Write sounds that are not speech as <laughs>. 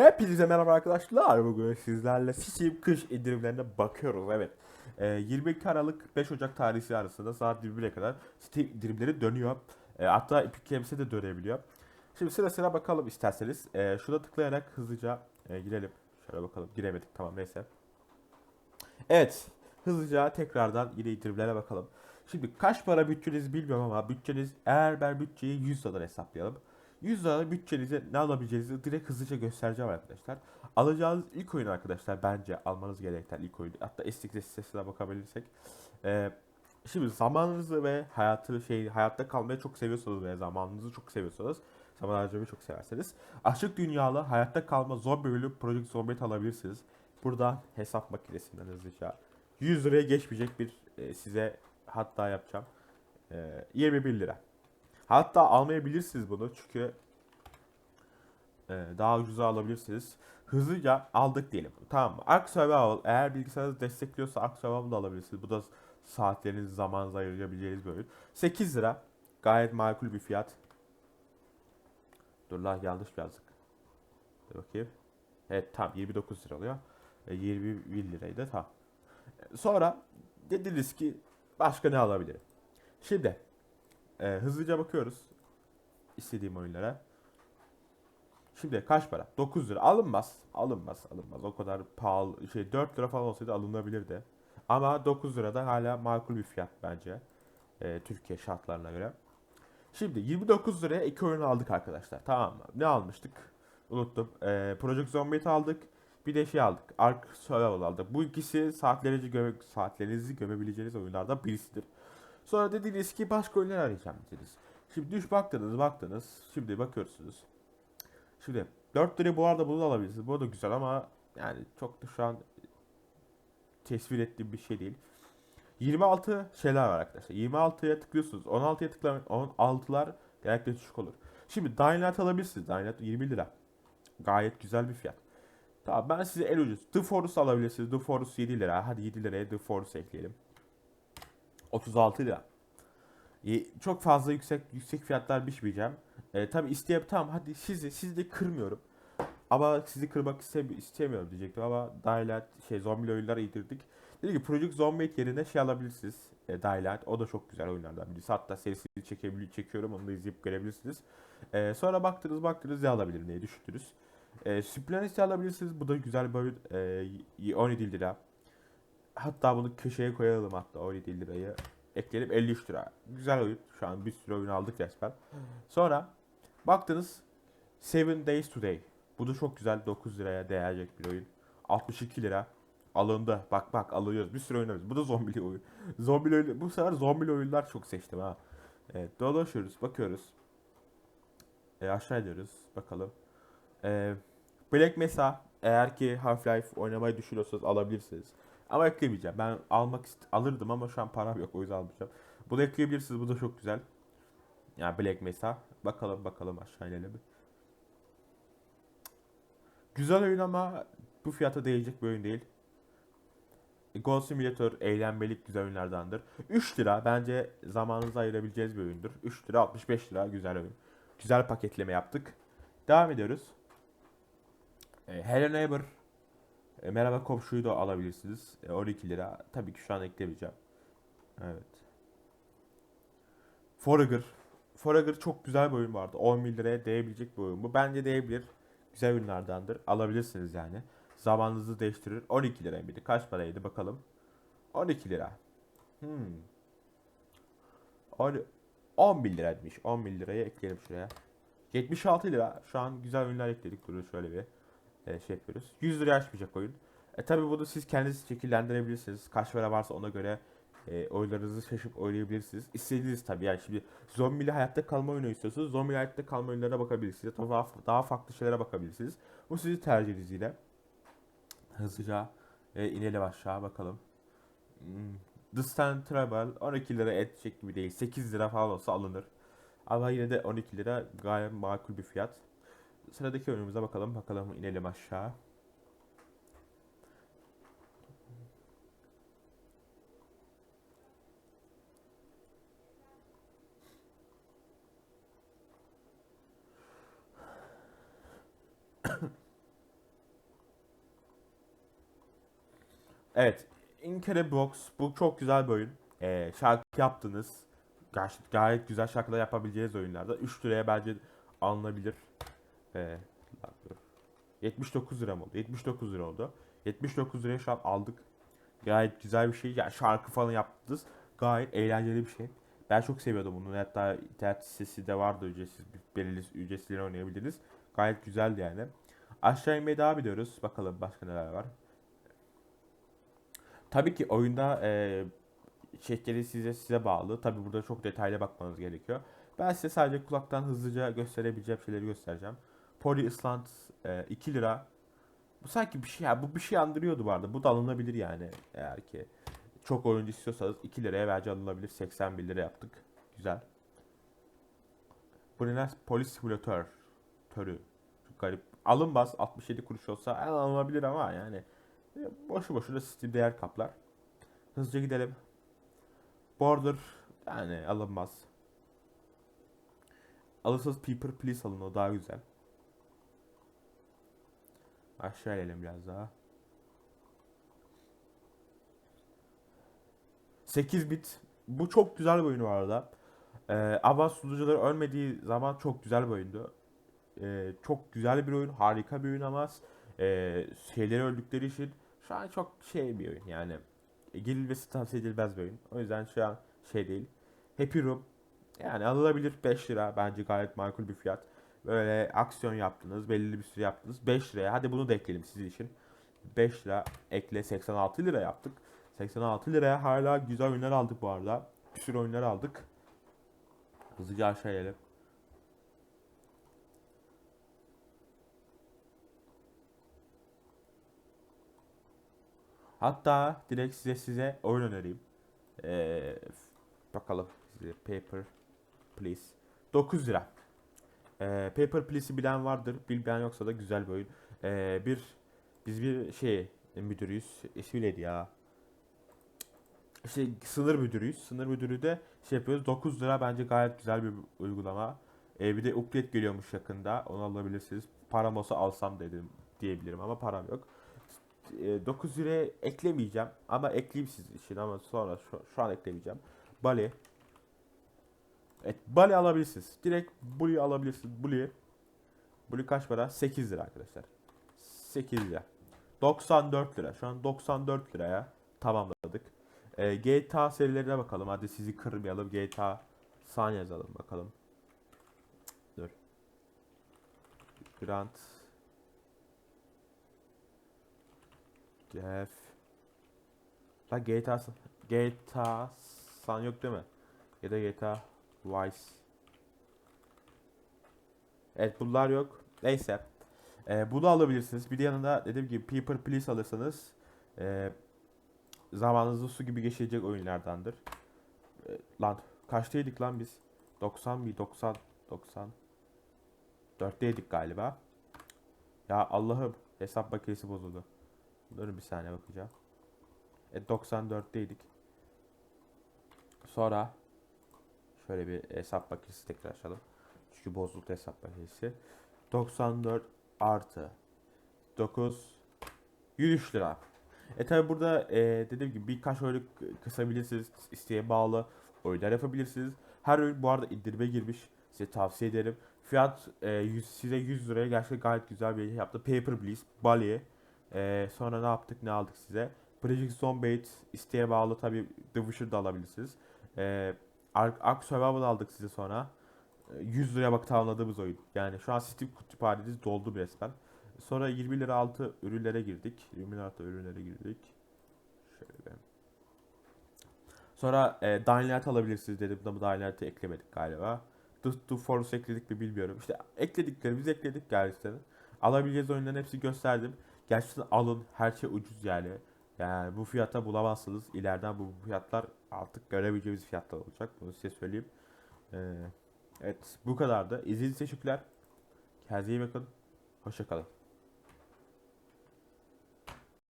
Hepinize merhaba arkadaşlar. Bugün sizlerle Steam kış indirimlerine bakıyoruz. Evet. Ee, 22 Aralık 5 Ocak tarihi arasında saat 21'e kadar Steam indirimleri dönüyor. Ee, hatta Epic Games'e de dönebiliyor. Şimdi sıra sıra bakalım isterseniz. Ee, şuna tıklayarak hızlıca e, girelim. Şöyle bakalım. Giremedik tamam neyse. Evet. Hızlıca tekrardan yine indirimlere bakalım. Şimdi kaç para bütçeniz bilmiyorum ama bütçeniz eğer ben bütçeyi 100 dolar hesaplayalım. 100 dolar bütçenize ne alabileceğinizi direkt hızlıca göstereceğim arkadaşlar. Alacağınız ilk oyun arkadaşlar bence almanız gereken ilk oyun. Hatta Estik'te sitesine bakabilirsek. Ee, şimdi zamanınızı ve hayatı şey hayatta kalmayı çok seviyorsanız ve zamanınızı çok seviyorsanız zaman harcamayı çok severseniz açık dünyalı hayatta kalma zombi bölüm Project Zombiet alabilirsiniz. Burada hesap makinesinden hızlıca 100 liraya geçmeyecek bir e, size hatta yapacağım. E, 21 lira. Hatta almayabilirsiniz bunu çünkü e, daha ucuza alabilirsiniz. Hızlıca aldık diyelim. Tamam mı? Ark Survival eğer bilgisayarınız destekliyorsa Ark Survival da alabilirsiniz. Bu da saatleriniz zamanınızı ayırabileceğiniz bir oyun. 8 lira. Gayet makul bir fiyat. Dur lan yanlış yazdık. Dur bakayım. Evet tam 29 lira oluyor. E, 21 liraydı tam. Sonra dediniz ki başka ne alabilirim? Şimdi e, hızlıca bakıyoruz istediğim oyunlara. Şimdi kaç para? 9 lira. Alınmaz. Alınmaz. Alınmaz. O kadar pahalı. Şey 4 lira falan olsaydı alınabilirdi. Ama 9 lira da hala makul bir fiyat bence. E, Türkiye şartlarına göre. Şimdi 29 liraya iki oyun aldık arkadaşlar. Tamam mı? Ne almıştık? Unuttum. E, Project Zombies aldık. Bir de şey aldık. Ark Survival aldık. Bu ikisi saatlerinizi, göme, saatlerinizi gömebileceğiniz oyunlardan birisidir. Sonra dediniz ki başka oyunlar arayacağım dediniz. Şimdi düş baktınız baktınız. Şimdi bakıyorsunuz. Şimdi 4 liraya bu arada bunu da alabilirsiniz. Bu da güzel ama yani çok da şu an tesvir ettiğim bir şey değil. 26 şeyler var arkadaşlar. 26'ya tıklıyorsunuz. 16'ya tıklamayın. 16'lar genellikle düşük olur. Şimdi Dying Light alabilirsiniz. Dying Light 20 lira. Gayet güzel bir fiyat. Tamam ben size en ucuz. The Forest alabilirsiniz. The Forest 7 lira. Hadi 7 liraya The Forest ekleyelim. 36 lira. Çok fazla yüksek yüksek fiyatlar biçmeyeceğim. E, tabi isteyip tamam hadi sizi sizi de kırmıyorum. Ama sizi kırmak istemi- istemiyorum diyecektim ama Daylight şey zombi oyunları indirdik. Dedi ki Project Zombies yerine şey alabilirsiniz. E, Daylight o da çok güzel oyunlardan birisi. Hatta serisini çekebil çekiyorum onu da izleyip görebilirsiniz. E, sonra baktınız baktınız ne alabilirim diye düşündünüz. E, Supplanet'i alabilirsiniz. Bu da güzel bir oyun. E, 17 lira. Hatta bunu köşeye koyalım hatta 17 lirayı. Ekleyelim 53 lira. Güzel oyun. Şu an bir sürü oyun aldık resmen. Sonra baktınız Seven Days Today. Bu da çok güzel 9 liraya değecek bir oyun. 62 lira. Alındı. Bak bak alıyoruz. Bir sürü oynarız. Bu da zombili oyun. <laughs> zombili oyun. Bu sefer zombili oyunlar çok seçtim ha. Evet, dolaşıyoruz, bakıyoruz. E, aşağı iniyoruz. Bakalım. E, Black Mesa eğer ki Half-Life oynamayı düşünüyorsanız alabilirsiniz. Ama eklemeyeceğim. Ben almak ist- alırdım ama şu an param yok o yüzden almayacağım. Bunu ekleyebilirsiniz. Bu da çok güzel. Yani Black Mesa. Bakalım bakalım aşağı inelim. Güzel oyun ama bu fiyata değecek bir oyun değil. Gold Simulator eğlenmelik güzel oyunlardandır. 3 lira bence zamanınızı ayırabileceğiniz bir oyundur. 3 lira 65 lira güzel oyun. Güzel paketleme yaptık. Devam ediyoruz. E, Hello Neighbor. E, merhaba komşuyu da alabilirsiniz. E, 12 lira. Tabii ki şu an eklemeyeceğim. Evet. Forager. Forager çok güzel bir oyun vardı. 10 bin liraya değebilecek bir oyun. Bu bence değebilir. Güzel oyunlardandır. Alabilirsiniz yani. Zamanınızı değiştirir. 12 lira mıydı? Kaç paraydı bakalım. 12 lira. Hmm. On- 10 bin liraymış. 10 bin liraya ekleyelim şuraya. 76 lira. Şu an güzel oyunlar ekledik. Durun şöyle bir e, şey yapıyoruz. 100 liraya açmayacak oyun. E tabi bunu siz kendiniz şekillendirebilirsiniz. Kaç para varsa ona göre e, oyunlarınızı şaşıp oynayabilirsiniz. İstediğiniz tabii yani şimdi zombili hayatta kalma oyunu istiyorsanız zombili hayatta kalma oyunlarına bakabilirsiniz. Daha, daha farklı şeylere bakabilirsiniz. Bu sizin tercihiniz yine. Hızlıca e, inelim aşağı bakalım. Hmm. The Stand Travel 12 lira edecek gibi değil. 8 lira falan olsa alınır. Ama yine de 12 lira gayet makul bir fiyat. Sıradaki oyunumuza bakalım. Bakalım inelim aşağı. <coughs> Evet. Inkere Box. Bu çok güzel bir oyun. Ee, şarkı yaptınız. Gayet, gayet güzel şarkılar yapabileceğiniz oyunlarda. 3 liraya bence alınabilir. Ee, 79 lira mı oldu? 79 lira oldu. 79 liraya şu an aldık. Gayet güzel bir şey. Yani şarkı falan yaptınız. Gayet eğlenceli bir şey. Ben çok seviyordum bunu. Hatta internet sitesi de vardı ücretsiz. Belirli ücretsiz oynayabiliriz. Gayet güzeldi yani. Aşağı inmeye devam ediyoruz. Bakalım başka neler var. Tabii ki oyunda e, şekeri size size bağlı. Tabii burada çok detaylı bakmanız gerekiyor. Ben size sadece kulaktan hızlıca gösterebileceğim şeyleri göstereceğim. Poly Island e, 2 lira. Bu sanki bir şey ya bu bir şey andırıyordu arada. Bu da alınabilir yani eğer ki çok oyuncu istiyorsanız 2 liraya bence alınabilir. 81 lira yaptık. Güzel. Bu ne? Polis simülatör. Törü. Çok garip. Alınmaz. 67 kuruş olsa alınabilir ama yani e, boşu boşuna Steam değer kaplar. Hızlıca gidelim. Border yani alınmaz. Alırsanız Paper Please alın o daha güzel. Aşağı inelim biraz daha. 8 bit. Bu çok güzel bir oyun bu arada. Ee, Avans sunucuları ölmediği zaman çok güzel bir oyundu. Ee, çok güzel bir oyun, harika bir oyun ama e, şeyleri öldükleri için şu an çok şey bir oyun yani e, girilmesi tavsiye edilmez bir oyun. O yüzden şu an şey değil. Happy Room yani alınabilir 5 lira bence gayet makul bir fiyat. Böyle aksiyon yaptınız, belirli bir süre yaptınız 5 liraya. Hadi bunu da ekleyelim sizin için. 5 lira ekle 86 lira yaptık. 86 liraya hala güzel oyunlar aldık bu arada. Bir sürü oyunlar aldık. Hızlıca aşağı inelim. Hatta direkt size size oyun önereyim. Ee, bakalım Paper Please. 9 lira. Ee, Paper Please'i bilen vardır. Bilmeyen yoksa da güzel bir oyun. Ee, bir biz bir şey müdürüyüz. İsmi ya? İşte sınır müdürüyüz. Sınır müdürü de şey yapıyoruz. 9 lira bence gayet güzel bir uygulama. Ee, bir de upgrade geliyormuş yakında. Onu alabilirsiniz. Param olsa alsam dedim diyebilirim ama param yok. 9 liraya eklemeyeceğim ama ekleyeyim sizin için ama sonra şu, şu an eklemeyeceğim. Bali. Evet Bali alabilirsiniz. Direkt Bali alabilirsiniz. Bali. Bali kaç para? 8 lira arkadaşlar. 8 lira. 94 lira. Şu an 94 liraya tamamladık. Ee, GTA serilerine bakalım. Hadi sizi kırmayalım. GTA San yazalım bakalım. Dur. Grand Def. La GTA GTA San yok değil mi? Ya da GTA Vice. Evet bunlar yok. Neyse. Ee, bunu alabilirsiniz. Bir de yanında dediğim gibi Paper Please alırsanız e, zamanınızı su gibi geçecek oyunlardandır. E, lan kaçtaydık lan biz? 90 bir 90 90 4'teydik galiba. Ya Allah'ım hesap makinesi bozuldu. Dur bir saniye bakacağım. E 94'teydik. Sonra şöyle bir hesap makinesi tekrar açalım. Çünkü bozuldu hesap makinesi. 94 artı 9 103 lira. E tabi burada e, dediğim gibi birkaç oyunu kısabilirsiniz. isteğe bağlı oyunlar yapabilirsiniz. Her oyun bu arada indirime girmiş. Size tavsiye ederim. Fiyat e, 100, size 100 liraya gerçekten gayet güzel bir şey yaptı. Paper Please, Bali. E, sonra ne yaptık ne aldık size? Project Zomboid isteğe bağlı tabi The Witcher da alabilirsiniz. E, Ark, Ark Survival aldık size sonra. E, 100 liraya bak tamamladığımız oyun. Yani şu an Steam kütüphaneniz doldu resmen. Sonra 20 lira altı ürünlere girdik. 20 lira altı ürünlere girdik. Şöyle. Sonra e, Dying Light alabilirsiniz dedim ama Dying Light'ı eklemedik galiba. The, The Force ekledik mi bilmiyorum. İşte eklediklerimizi ekledik gerçekten. Alabileceğiniz oyunların hepsi gösterdim. Gerçekten alın. Her şey ucuz yani. Yani bu fiyata bulamazsınız. İleriden bu fiyatlar artık görebileceğimiz fiyatlar olacak. Bunu size söyleyeyim. Ee, evet bu kadar da. İzlediğiniz için teşekkürler. Kendinize iyi bakın. Hoşçakalın.